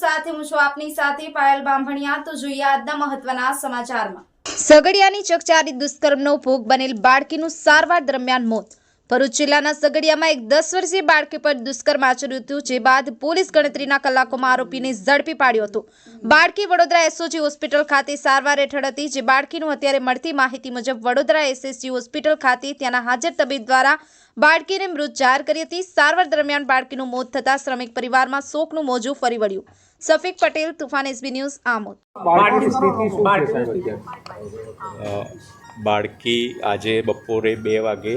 સાથે હું છું આપની સાથે પાયલ બામભણિયા તો જોઈએ આજના મહત્વના સમાચારમાં. સગડિયાની ચકચારી દુષ્કર્મનો ભોગ બનેલ બાળકીનું સારવાર દરમિયાન મોત. ભરૂચ જિલ્લાના સગડિયામાં એક દસ વર્ષીય બાળકી પર દુષ્કર્મ આચર્યું હતું જે બાદ પોલીસ ગણતરીના કલાકોમાં આરોપીને ઝડપી પાડ્યો હતો. બાળકી વડોદરા એસઓજી હોસ્પિટલ ખાતે સારવાર હેઠળ હતી જે બાળકીનું અત્યારે મળતી માહિતી મુજબ વડોદરા એસએસજી હોસ્પિટલ ખાતે ત્યાંના હાજર તબીબ દ્વારા બાળકીને મૃત જાહેર કરી હતી. સારવાર દરમિયાન બાળકીનું મોત થતાં શ્રમિક પરિવારમાં શોકનું મોજું ફરી વળ્યું. Safik Patel Tufan SB news Amod. બાળકી આજે બપોરે બે વાગે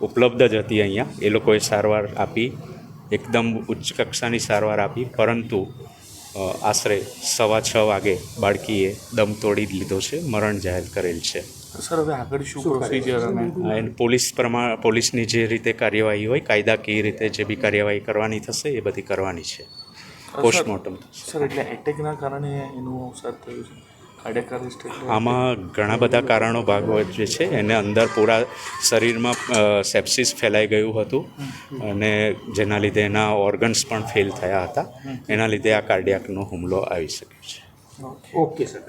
ઉપલબ્ધ જ હતી અહીંયા. એ લોકોએ સારવાર આપી એકદમ ઉચ્ચ કક્ષાની સારવાર આપી પરંતુ આશરે સવા છ વાગે બાળકીએ દમ તોડી લીધો છે મરણ જાહેર કરેલ છે. સર હવે આગળ શું પ્રોસિજર અને એન પોલીસ પ્રમાણ પોલીસની જે રીતે કાર્યવાહી હોય કાયદાકીય રીતે જે બી કાર્યવાહી કરવાની થશે એ બધી કરવાની છે. પોસ્ટમોર્ટમ સર એટલે એટેકના કારણે એનું અવસાદ થયું છે? આમાં ઘણા બધા કારણો ભાગ જે છે, એને અંદર પૂરા શરીરમાં સેપ્સિસ ફેલાઈ ગયું હતું અને જેના લીધે એના ઓર્ગન્સ પણ ફેલ થયા હતા. એના લીધે આ કાર્ડિયાકનો હુમલો આવી શક્યો છે. Okay sir